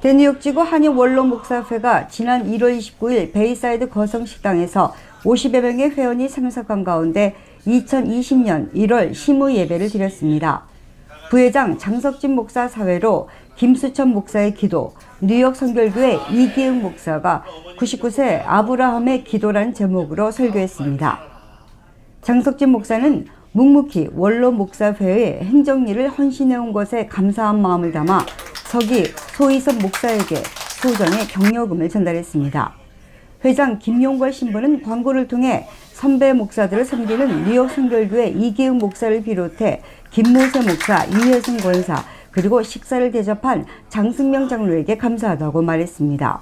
대뉴욕지구 한인 원로 목사회가 지난 1월 29일 베이사이드 거성 식당에서 50여 명의 회원이 참석한 가운데 2020년 1월 시무 예배를 드렸습니다. 부회장 장석진 목사 사회로 김수천 목사의 기도, 뉴욕 성결교회 이기흥 목사가 99세 아브라함의 기도라는 제목으로 설교했습니다. 장석진 목사는 묵묵히 원로 목사회의 행정일을 헌신해온 것에 감사한 마음을 담아 서기 소희섭 목사에게 소정의 격려금을 전달했습니다. 회장 김용걸 신부는 광고를 통해 선배 목사들을 섬기는 뉴욕 성결교회 이기흥 목사를 비롯해 김모세 목사, 이혜승 권사, 그리고 식사를 대접한 장승명 장로에게 감사하다고 말했습니다.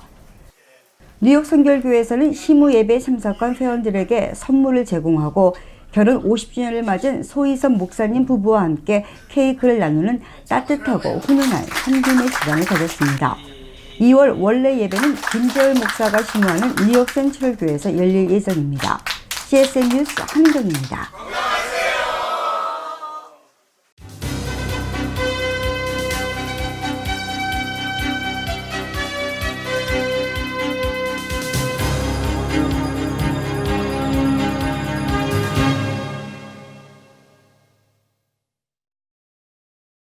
뉴욕 성결교회에서는 시무 예배 참석한 회원들에게 선물을 제공하고 결혼 50주년을 맞은 소희섭 목사님 부부와 함께 케이크를 나누는 따뜻하고 훈훈한 한김의 시간을 가졌습니다. 2월 원래 예배는 김재열 목사가 심호하는 뉴욕 센트럴교회에서 열릴 예정입니다. CSN 뉴스 한정입니다.